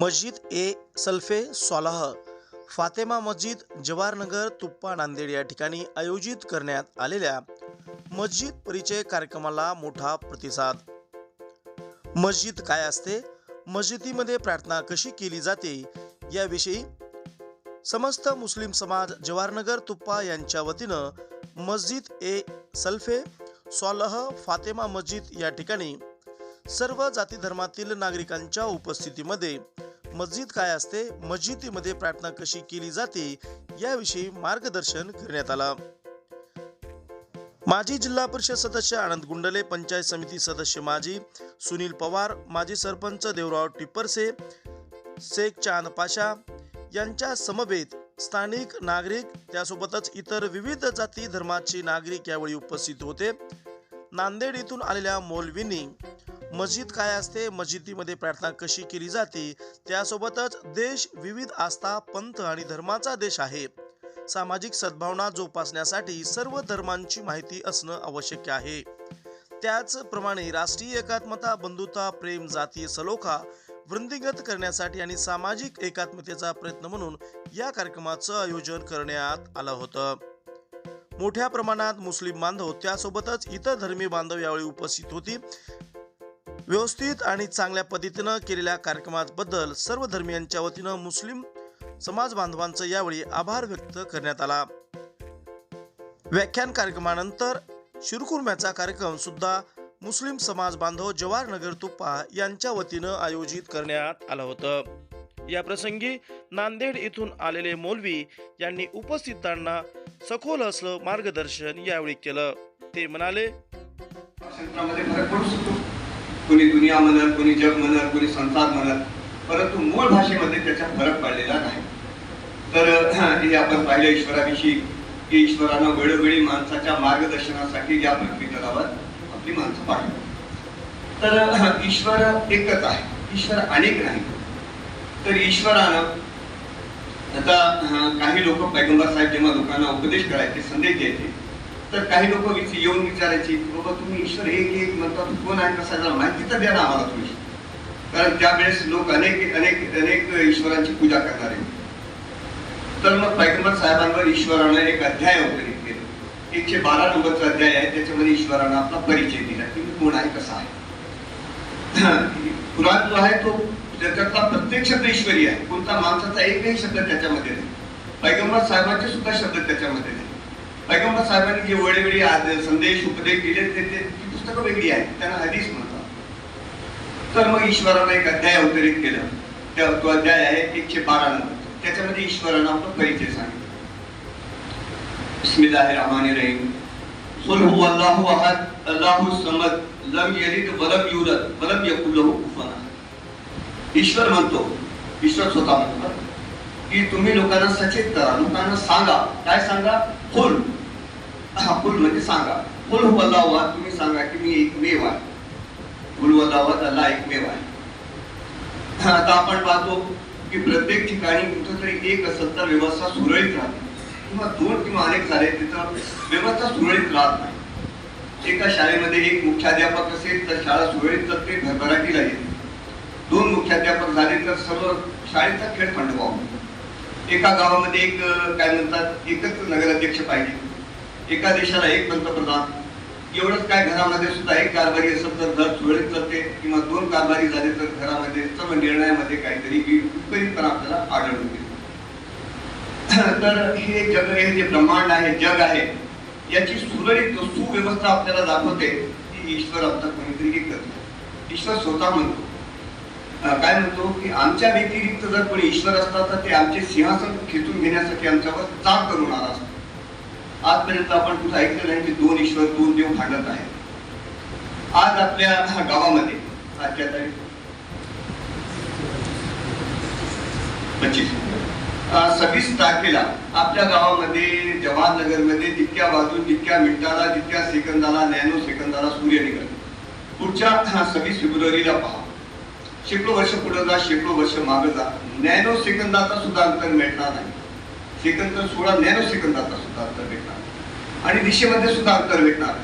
मस्जिद ए सल्फे स्वालाह फातेमा मस्जिद जवाहरनगर तुप्पा नांदेड या ठिकाणी आयोजित करण्यात आलेल्या मस्जिद परिचय कार्यक्रमाला मोठा प्रतिसाद. मस्जिद काय असते? मस्जिदीमध्ये प्रार्थना कशी केली जाते? याविषयी समस्त मुस्लिम समाज जवाहरनगर तुप्पा यांच्या वतीनं मस्जिद ए सल्फे स्वालह फातेमा मस्जिद या ठिकाणी सर्व जाती धर्मातील नागरिकांच्या उपस्थितीमध्ये मस्जिद काय असते? मस्जिदीमध्ये प्रार्थना कशी केली जाते? याविषयी मार्गदर्शन करण्यात आलं. माजी जिल्हा परिषद सदस्य आनंद गुंडले पंचायत समिती सदस्य माजी सुनील पवार माजी सरपंच देवराव टिप्परसे शेख चांद पाशा यांच्या समवेत स्थानिक नागरिक त्यासोबतच इतर विविध जाती धर्माचे नागरिक यावेळी उपस्थित होते. नांदेड येथून आलेल्या मौलवींनी मस्जिद काय असते? मस्जिदीमध्ये प्रार्थना कशी केली जाते? त्यासोबतच देश विविध आस्था पंथ आणि धर्माचा देश आहे. सामाजिक सद्भावना जोपासण्यासाठी सर्व धर्मांची माहिती असणं आवश्यक आहे. त्याचप्रमाणे राष्ट्रीय एकात्मता बंधुता प्रेम जातीय सलोखा वृंदिगत करण्यासाठी आणि सामाजिक एकात्मतेचा प्रयत्न म्हणून या कार्यक्रमाचं आयोजन करण्यात आलं होतं. मोठ्या प्रमाणात मुस्लिम बांधव त्यासोबतच इतर धर्मीय बांधव यावेळी उपस्थित होती. व्यवस्थित आणि चांगल्या पद्धतीनं केलेल्या कार्यक्रमाबद्दल सर्व धर्मियांच्या वतीनं मुस्लिम समाज बांधवांचं यावेळी आभार व्यक्त करण्यात आला. व्याख्यान कार्यक्रमानंतर शिरकुर्म्याचा कार्यक्रम सुद्धा मुस्लिम समाज बांधव जवाहरनगर तुप्पा यांच्या वतीनं आयोजित करण्यात आलं होतं. या प्रसंगी नांदेड येथून आलेले मौलवी यांनी उपस्थितांना सखोल असलं मार्गदर्शन यावेळी केलं. ते म्हणाले कुणी कोणी दुनिया म्हणत कोणी जग म्हणत कोणी संसार म्हणत परंतु मूळ भाषेमध्ये त्याचा फरक पडलेला नाही. तर हे आपण पाहिलं ईश्वराविषयी की ईश्वरानं वेळोवेळी माणसाच्या मार्गदर्शनासाठी या पृथ्वी तलावर आपली माणसं पाहिली. तर ईश्वर एकच आहे. ईश्वर अनेक नाही. तर ईश्वरानं आता काही लोक पैगंबर साहेब जेव्हा लोकांना उपदेश करायचे संदेश द्यायचे तर काही लोक येऊन विचारायचे बाबा तुम्ही ईश्वर एक एक म्हणता कोण आहे कसा माहिती तर द्या ना आम्हाला तुम्ही. कारण त्यावेळेस लोक अनेक अनेक अनेक ईश्वरांची पूजा करणार तर मग पैगंबर साहेबांवर ईश्वरानं एक अध्याय वगैरे केलं. एकशे बारा नंबरचा अध्याय आहे त्याच्यामध्ये ईश्वरानं आपला परिचय दिला की कोण आहे कसा आहे. पुराण जो आहे तो त्याच्यातला प्रत्येक शब्द ईश्वरी आहे. कोणता माणसाचा एकही शब्द त्याच्यामध्ये नाही. पैगंबर साहेबांचे सुद्धा शब्द त्याच्यामध्ये नाही. पैगंबर साहेबांनी जे वेळोवेळी संदेश उपदेश दिले ते ती पुस्तकं वेगळी आहेत. त्यांना हदीस म्हणतात तर मग ईश्वराला एक अध्याय अवतरित केलं. त्या तो अध्याय आहे एकशे बारा नंबर त्याच्यामध्ये ईश्वरानं आपला परिचय सांगितला. रहीम. قل هو الله احد الله लम لم يلد ولم يولد ولم يكن له كفوا ईश्वर म्हणतो ईश्वर स्वतः म्हणतो की तुम्ही लोकांना सचेत करा लोकांना सांगा. काय सांगा? फुल हा फुल म्हणजे सांगा. कुल वल्लावा तुम्ही सांगा की मी एकमेव आहे. कुल वल्लावा त्याला एकमेव आहे. आता आपण पाहतो की प्रत्येक ठिकाणी कुठंतरी एक असेल तर व्यवस्था सुरळीत राहते. किंवा दोन किंवा अनेक झाले तिथं व्यवस्था सुरळीत राहत नाही. एका शाळेमध्ये एक मुख्याध्यापक असेल तर शाळा सुरळीत तर ते भरभराटीला येते. दोन मुख्याध्यापक झाले तर सर्व शाळेचा खेळ थंडवा एका गावामध्ये एक काय म्हणतात एकच नगराध्यक्ष पाहिजे. एका देशाला एक पंतप्रधान. एवढंच काय घरामध्ये सुद्धा एक कारभारी असेल तर घर सुरळीत चालते किंवा दोन कारभारी झाले तर घरामध्ये सर्व निर्णयामध्ये काहीतरी विपरीतपणा आपल्याला आढळून येतो. तर हे जग हे जे ब्रह्मांड आहे जग आहे याची सुरळीत सुव्यवस्था आपल्याला दाखवते की ईश्वर आपला कोणीतरी एक करतो. ईश्वर स्वतः म्हणतो. काय म्हणतो की आमच्या व्यतिरिक्त जर कोणी ईश्वर असतात तर ते आमचे सिंहासन खेचून घेण्यासाठी आमच्यावर चाप करून आला असतो. आजपर्यंत आपण कुठं ऐकलं नाही की दोन ईश्वर दोन देव भांडत आहेत. आज आपल्या गावामध्ये आजच्या तारीख पंचवीस. सव्वीस तारखेला आपल्या गावामध्ये जवाहरनगरमध्ये जितक्या बाजू जितक्या मिनिटाला जितक्या सेकंदाला नॅनो सेकंदाला सूर्य निघत पुढच्या सव्वीस फेब्रुवारीला पहा. शेकडो वर्ष पुढे जा शेकडो वर्ष मागे जा. नॅनो सेकंदाचा सुद्धा अंतर मिळणार नाही. सेकंद सोळा नॅनो सेकंदाचा सुद्धा अंतर भेटणार. आणि दिशेमध्ये सुद्धा अंतर भेटणार.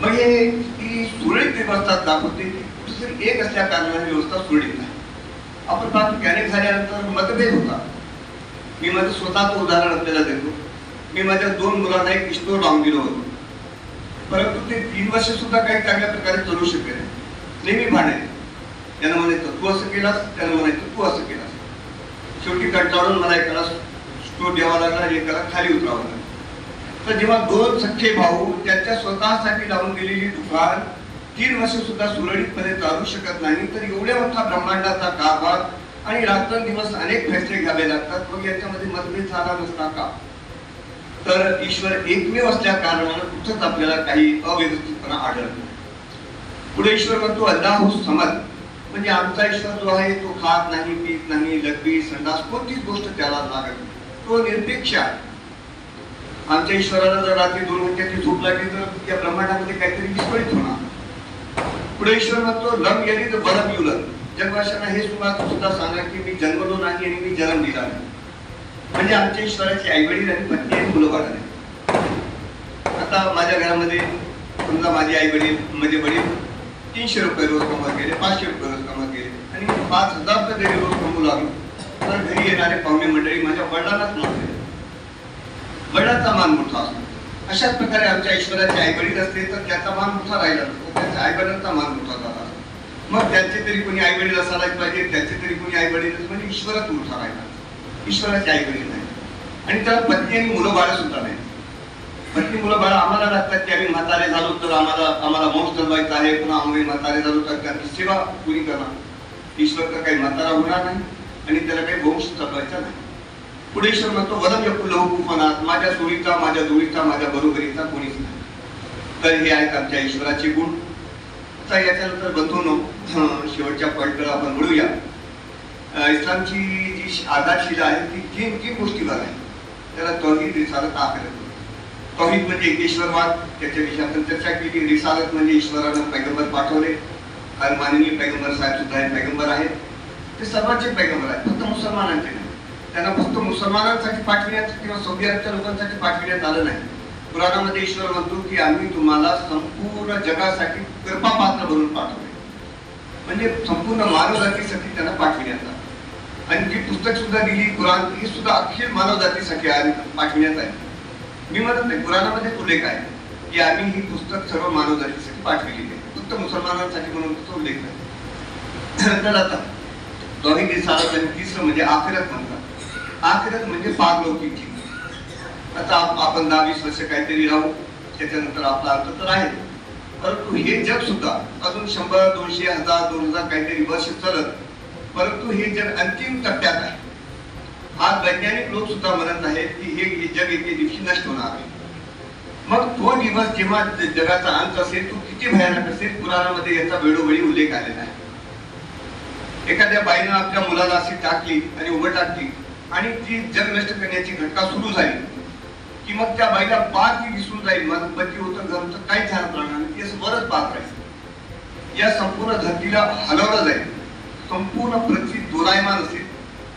मग हे ती सुरळीत व्यवस्था दाखवते की एक असल्या कारणाने व्यवस्था सुरळीत नाही. आपण पाहतो की झाल्यानंतर मतभेद होता मी माझं स्वतःचं उदाहरण आपल्याला देतो. मी माझ्या दोन मुलांना एक किशोर लावून दिलो होतं. परंतु ते तीन वर्ष सुद्धा काही चांगल्या प्रकारे चालू शकले नेहमी भांडायचे त्यानं म्हणायचं तू असं केलास? त्यानं म्हणायचं तू असं केलास. शेवटी कंटाळून मला एकाला तो द्यावा लागला एकाला खाली उतरावं लागलं. तर जेव्हा दोन सख्खे भाऊ त्यांच्या स्वतःसाठी लावून गेलेली दुकान तीन वर्ष सुद्धा सुरळीतपणे चालू शकत नाही तर एवढ्या मोठा ब्रह्मांडाचा कारभार आणि रात्रंदिवस अनेक फैसले घ्यावे लागतात मग याच्यामध्ये मतभेद झाला नसता का? तर ईश्वर एकमेव असल्या कारणानं कुठंच आपल्याला काही अव्यवस्थितपणा आढळतो पुढे ईश्वर म्हणतो अल्लाह समज म्हणजे आमचा ईश्वर जो आहे तो खात नाही पीत नाही लगबी संडास कोणतीच गोष्ट त्याला लागत नाही. तो निरपेक्ष आहे आमच्या ईश्वराला जर रात्री दोन घंट्याची झोप लागली तर त्या ब्रह्मांडामध्ये काहीतरी विस्फोरित होणार. पुढे ईश्वर म्हणतो लम गेली तर बरं युलत जगवाशांना हे सुद्धा सुद्धा सांगा की मी जन्मलो नाही आणि मी जन्म दिला नाही. म्हणजे आमच्या ईश्वराचे आई वडील आणि पत्नी आणि मुलं वाढले आता माझ्या घरामध्ये समजा माझे आई वडील म्हणजे वडील तीनशे रुपये रोज कमवत गेले पाचशे रुपये रोज कमवत गेले. आणि पाच हजार रुपये रोज कमवू लागलो. आता घरी येणारे पाहुणे मंडळी माझ्या वडिलांनाच नव्हते वडिलांचा मान मोठा असतो. अशाच प्रकारे आमच्या ईश्वराचे आई वडील असते तर त्याचा मान मोठा राहिला असतो त्याच्या आई वडिलांचा मान मोठा झाला असतो. मग त्यांचे तरी कोणी आई वडील असायलाच पाहिजे त्याचे तरी कोणी आई वडील म्हणजे ईश्वरच मोठा राहिला. ईश्वराचे आई वडील नाही. आणि त्याला पत्नी आणि मुलं बाळ सुद्धा नाही. पत्नी मुलं बाळ आम्हाला लागतात की आम्ही म्हातारे झालो तर आम्हाला आम्हाला वंश जमवायचा आहे पुन्हा आम्ही म्हातारे झालो तर त्यांची सेवा पुरी करणार? ईश्वर तर काही म्हातारा होणार नाही. आणि त्याला काही वंश जपायचा नाही. पुढे ईश्वर म्हणतो वदम यकुल कुफनात माझ्या सोयीचा माझ्या जोडीचा माझ्या बरोबरीचा कोणीच नाही. तर हे आहेत आमच्या ईश्वराचे गुण. आता याच्यानंतर बंधून शेवटच्या पॉईंटला आपण म्हणूया इस्लामची जी आधारशिला आहे ती तीन तीन गोष्टीवर आहे त्याला तौहीद रिसालत आखरत तौहीद म्हणजे एकेश्वरवाद त्याच्याविषयी आपण चर्चा केली. रिसालत म्हणजे ईश्वरानं पैगंबर पाठवले. आणि माननीय पैगंबर साहेब सुद्धा हे पैगंबर आहेत. ते सर्वांचे पैगंबर आहेत. फक्त मुसलमानांचे नाही. त्यांना फक्त मुसलमानांसाठी पाठविण्यात किंवा सौदी अरबच्या लोकांसाठी पाठविण्यात आलं नाही. पुराणामध्ये ईश्वर म्हणतो की आम्ही तुम्हाला संपूर्ण जगासाठी कृपा पात्र बनवून पाठवले. म्हणजे संपूर्ण मानवजातीसाठी त्यांना पाठविण्यात आलं. आणि जी पुस्तक सुद्धा दिली कुराण ही सुद्धा अखिल मानवजातीसाठी आहे- पाठविण्यात आहे मी म्हणत नाही कुराणामध्ये उल्लेख आहे की आम्ही ही पुस्तक सर्व मानवजातीसाठी पाठविलेली आहे. फक्त मुसलमानांसाठी म्हणून उल्लेख आहे. तर आता. दोन्ही रिसालत आणि तिसरं म्हणजे आखिरत म्हणतात. आखिरत म्हणजे पारलौकिक ठिकाण. आता आप- आपण दहा वीस वर्ष काहीतरी राहू त्याच्यानंतर आपला अर्थ तर आहे. परंतु हे जग सुद्धा अजून शंभर दोनशे हजार दोन हजार काहीतरी वर्ष चालत परंतु हे जग अंतिम टप्प्यात आहे. आज वैज्ञानिक लोक सुद्धा म्हणत आहेत की हे जग एके दिवशी नष्ट होणार आहे. मग तो दिवस जेव्हा जगाचा अंत असेल तो किती भयानक असेल पुराणामध्ये याचा वेळोवेळी उल्लेख आलेला आहे. एखाद्या बाईनं आपल्या मुलाला अशी टाकली आणि उभं टाकली आणि ती जग नष्ट करण्याची घटना सुरू झाली की मग त्या बाईला पार ती जाईल माझं पती होतं घर तर काही झालं राहणार नाही. ती बरंच पाहत राहील. या संपूर्ण धरतीला हलवलं जाईल. संपूर्ण पृथ्वी दोलायमान असेल.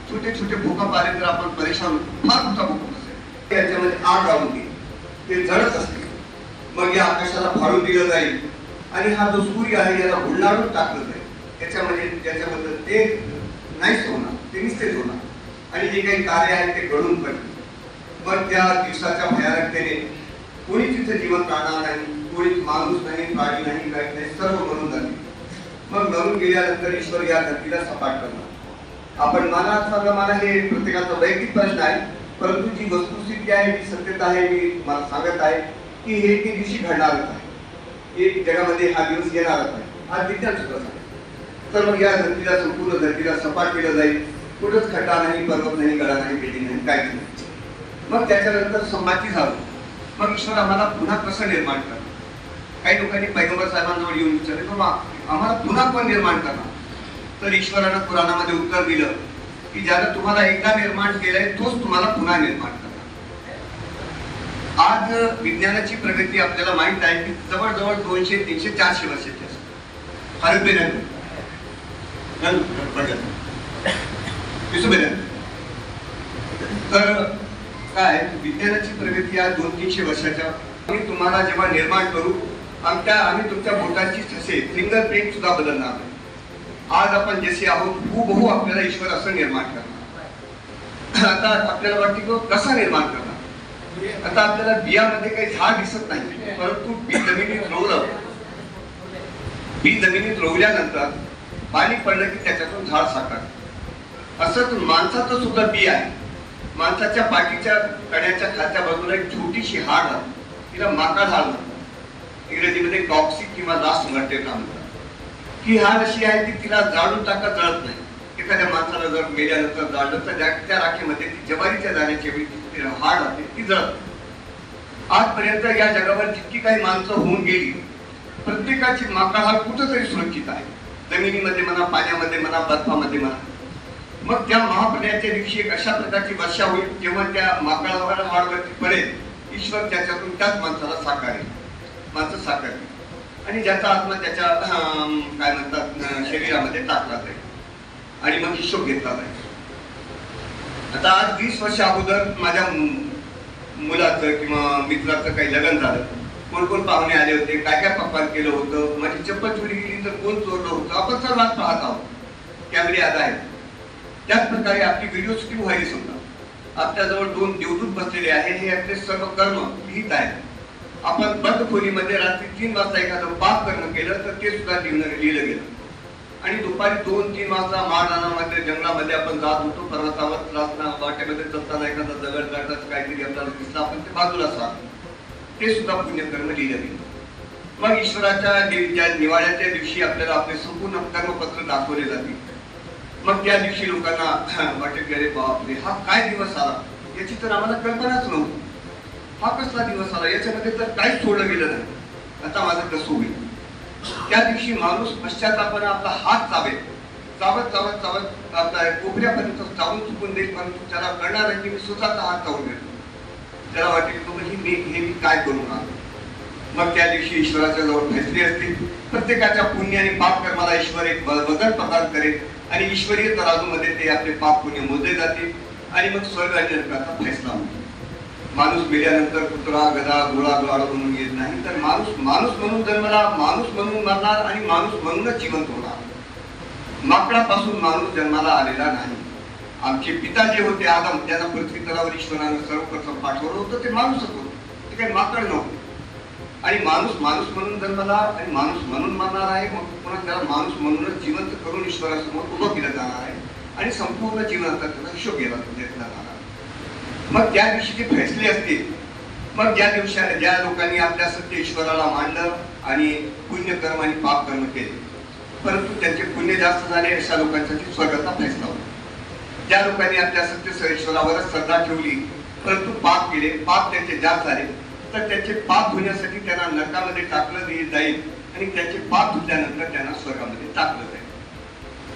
छोटे छोटे भूकंप आले तर आपण परेशान होतो फार मोठा भूकंप असेल. याच्यामध्ये आग लावून देईल ते जळत असते मग या आकाशाला फाडून दिलं जाईल. आणि हा जो सूर्य आहे याला उलनाडून टाकलं जाईल. त्याच्यामध्ये त्याच्याबद्दल ते नाहीच होणार ते निस्तेच होणार. आणि जे काही कार्य आहे ते घडून पडले मग त्या दिवसाच्या भयानकतेने कोणी तिथे जीवन राहणार नाही कोणी माणूस नाही प्राणी नाही काही नाही सर्व घडून जाते मग मरून गेल्यानंतर ईश्वर या धरतीला सपाट करणार. आपण माना अथवा मला हे प्रत्येकाचा वैयक्तिक प्रश्न आहे परंतु जी वस्तुस्थिती आहे जी सत्यता आहे मी तुम्हाला सांगत आहे की हे ते दिवशी घडणारच आहे. एक जगामध्ये हा दिवस येणारच आहे. हा विज्ञान सुद्धा तर मग या धरतीला संपूर्ण धरतीला सपाट केलं जाईल. कुठंच खड्डा नाही पर्वत नाही गडा नाही बिल्डिंग नाही काहीच नाही. मग त्याच्यानंतर संमाती झालं. मग ईश्वर आम्हाला पुन्हा कसं निर्माण करणार? काही लोकांनी पैगंबर साहेबांजवळ येऊन विचारले बाबा आम्हाला पुन्हा कोण निर्माण करणार? तर ईश्वरानं पुराणामध्ये उत्तर दिलं की ज्यानं तुम्हाला एकदा निर्माण केलंय तोच तुम्हाला पुन्हा निर्माण करणार. आज विज्ञानाची प्रगती आपल्याला माहीत आहे की जवळजवळ दोनशे तीनशे चारशे वर्षाची असते. फारुख तर काय विज्ञानाची प्रगती आज दोन तीनशे वर्षाच्या आम्ही तुम्हाला जेव्हा निर्माण करू आमच्या आम्ही तुमच्या बोटाची ठसे फिंगर प्रिंट सुद्धा बदलणार आज आपण जसे आहोत हूबहू आपल्याला ईश्वर असं निर्माण करणार आता आपल्याला वाटते की कसा निर्माण करणार आता आपल्याला बियामध्ये काही झाड दिसत नाही परंतु बी जमिनीत रोवलं बी जमिनीत रोवल्यानंतर पाणी पडलं की त्याच्यातून झाड साकार असंच माणसाचं सुद्धा बी आहे. माणसाच्या पाठीच्या कण्याच्या खालच्या बाजूला एक छोटीशी हाड आहे. तिला माका झाड म्हणतात. इंग्रजीमध्ये टॉक्सिक किंवा लास्ट मटेरियल म्हणतात. ही हाड अशी आहे की तिला जाळून टाका जळत नाही. एखाद्या माणसाला जर मेल्यानंतर जाळलं तर त्या- त्या राखेमध्ये ती जवारीच्या जाण्याची वेळी ती हाड असते ती जळत आजपर्यंत या जगावर जितकी काही माणसं होऊन गेली प्रत्येकाची माकाळ हाड कुठंतरी सुरक्षित आहे. जमिनीमध्ये म्हणा पाण्यामध्ये म्हणा बर्फामध्ये म्हणा. मग त्या महाप्रलयाच्या दिवशी एक अशा प्रकारची वर्षा होईल जेव्हा त्या माकडावर हाडवरती पडेल ईश्वर त्याच्यातून त्याच माणसाला साकारेल. माणसं साकारेल. आणि ज्याचा आत्मा त्याच्या काय म्हणतात शरीरामध्ये टाकला जाईल. आणि मग हिशोब घेतला जाईल. आता आज वीस वर्ष अगोदर माझ्या मुलाचं किंवा मित्राचं काही लग्न झालं. कोण कोण पाहुणे आले होते काय काय पप्पा केलं होतं माझी चप्पल चोरी गेली तर कोण चोरलं होतं? आपण सर्वात पाहत आहोत. कॅमेरे आता आहेत त्याच प्रकारे आपली व्हिडिओ स्क्रीन व्हायला समजा. आपल्याजवळ दोन देवदूत बसलेले आहे हे आपले सर्व कर्म लिहित आहेत. आपण बंद खोलीमध्ये रात्री तीन वाजता एखादं पाप करणं केलं तर ते सुद्धा लिहिणं लिहिलं गेलं. आणि दुपारी दोन तीन वाजता माळरानामध्ये जंगलामध्ये आपण जात होतो पर्वतावर वाट्यामध्ये चलताना एखादा दगड काढताच काहीतरी आपल्याला दिसला आपण ते बाजूला सांगतो ते सुद्धा पुण्यकर्म लिहिलं गेलं मग ईश्वराच्या ज्या निवाड्याच्या दिवशी आपल्याला आपले संपूर्ण कर्मपत्र दाखवले जाते. मग त्या दिवशी लोकांना वाटेल गेले बापरे हा काय दिवस आला? याची तर आम्हाला कल्पनाच नव्हती. हा कसला दिवस आला? याच्यामध्ये तर काहीच सोडलं गेलं नाही. आता माझं कसं होईल? त्या दिवशी माणूस पश्चातापानं आपला हात चावेल. चावत चावत चावत आपला कोपऱ्यापर्यंत चावून चुकून देईल परंतु त्याला कळणार आहे की मी स्वतःचा हात चावून देतो त्याला वाटेल तो मी हे मी काय करून आलो मग त्या दिवशी ईश्वराच्या जवळ फैसले असतील प्रत्येकाच्या पुण्य आणि पाप कर्माला ईश्वर एक बदल प्रदान करेल आणि ईश्वरीय तराजूमध्ये ते आपले पाप पुण्य मोजले जातील आणि मग स्वर्ग आणि नरकाचा फैसला होतो. माणूस मेल्यानंतर कुत्रा गदा गोळा गोळा म्हणून येत नाही. तर माणूस माणूस म्हणून जन्मला माणूस म्हणून मरणार आणि माणूस म्हणूनच जिवंत होणार. माकडापासून माणूस जन्माला आलेला नाही. आमचे पिता जे होते आदम त्यांना पृथ्वी तलावर ईश्वरानं सर्वप्रथम पाठवलं होतं ते माणूसच होतं. ते काही माकड नव्हतं. आणि माणूस माणूस म्हणून जन्मला आणि माणूस म्हणून मानणार आहे मग पुन्हा त्याला माणूस म्हणूनच जिवंत करून ईश्वरासमोर उभं केलं जाणार आहे आणि संपूर्ण जीवनाचा त्याचा हिशोब घेतला जाणार आहे. मग त्या दिवशी जे फैसले असतील. मग ज्या दिवशी ज्या लोकांनी आपल्या सत्य ईश्वराला मांडलं आणि पुण्यकर्म आणि पाप कर्म केले परंतु त्यांचे पुण्य जास्त झाले अशा लोकांसाठी स्वर्गाचा फैसला होता. ज्या लोकांनी आपल्या सत्य श्रद्धा ठेवली परंतु पाप केले पाप त्यांचे जास्त झाले तर त्याचे पाप धुण्यासाठी त्यांना नरकामध्ये टाकलं जाईल आणि त्याचे पाप धुतल्यानंतर त्यांना स्वर्गामध्ये टाकलं जाईल.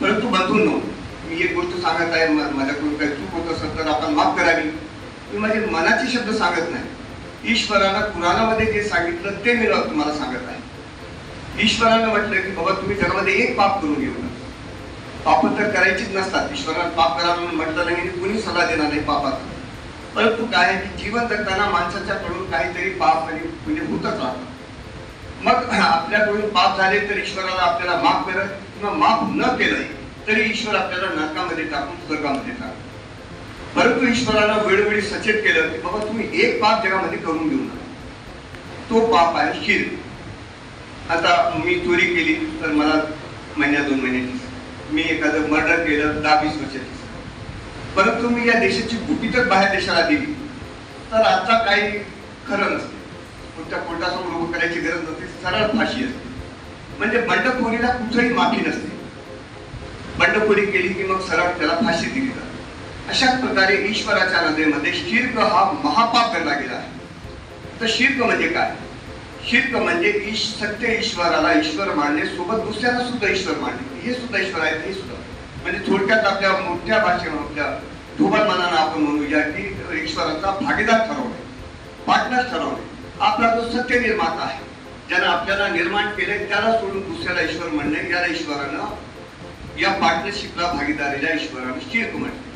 परंतु बंधूंनो मी एक गोष्ट सांगत आहे माझ्याकडून काही चूक होत असेल तर आपण माफ करावी मी. माझे मनाचे शब्द सांगत नाही. ईश्वरानं पुराणामध्ये जे सांगितलं ते मी तुम्हाला सांगत आहे. ईश्वरानं म्हटलं की बाबा तुम्ही जगामध्ये एक पाप करून घेऊ पाप तर करायचीच नसतात. ईश्वरानं पाप करा म्हणून म्हटलं नाही कोणी कुणी सल्ला देणार नाही पापात? परंतु काय आहे की जीवन जगताना माणसाच्या कडून काहीतरी पाप आणि म्हणजे होतच राहतं. मग आपल्याकडून पाप झाले तर ईश्वराला आपल्याला माफ करत किंवा माफ न केलं तरी ईश्वर आपल्याला नरकामध्ये टाकून स्वर्गामध्ये टाकतो. परंतु ईश्वराला वेळोवेळी सचेत केलं की बाबा तुम्ही एक पाप जगामध्ये करून घेऊ नका. तो पाप आहे शिर आता मी चोरी केली तर मला महिन्या दोन महिन्याची मी एखादं मर्डर केलं दहा वीस वर्षाची परंतु मी या देशाची गुपितच बाहेर देशाला दिली. तर आता काही खरं नसते. कोणत्या कोर्टासमोर उभं करायची गरज नसते सरळ फाशी असते. म्हणजे बंडखोरीला कुठेही माफी नसते. बंडखोरी केली की मग सरळ त्याला फाशी दिली जाते. अशाच प्रकारे ईश्वराच्या नजरेमध्ये शीर्घ हा महापाप गणला गेला आहे. तर शीर्घ म्हणजे काय? शिर्क म्हणजे ईश सत्य ईश्वराला ईश्वर मानणे सोबत दुसऱ्याला सुद्धा ईश्वर मानणे हे सुद्धा ईश्वर आहेत हे सुद्धा. म्हणजे थोडक्यात आपल्या मोठ्या भाषेवर आपल्या ढोबळ मनानं आपण म्हणूया की ईश्वराचा भागीदार ठरवणे पार्टनर ठरवणे. आपला जो सत्य निर्माता आहे ज्यानं आपल्याला निर्माण केले त्याला सोडून दुसऱ्याला ईश्वर म्हणणे याला ईश्वरानं या पार्टनरशिपला भागीदारीला ईश्वरानं शिर्क म्हटले.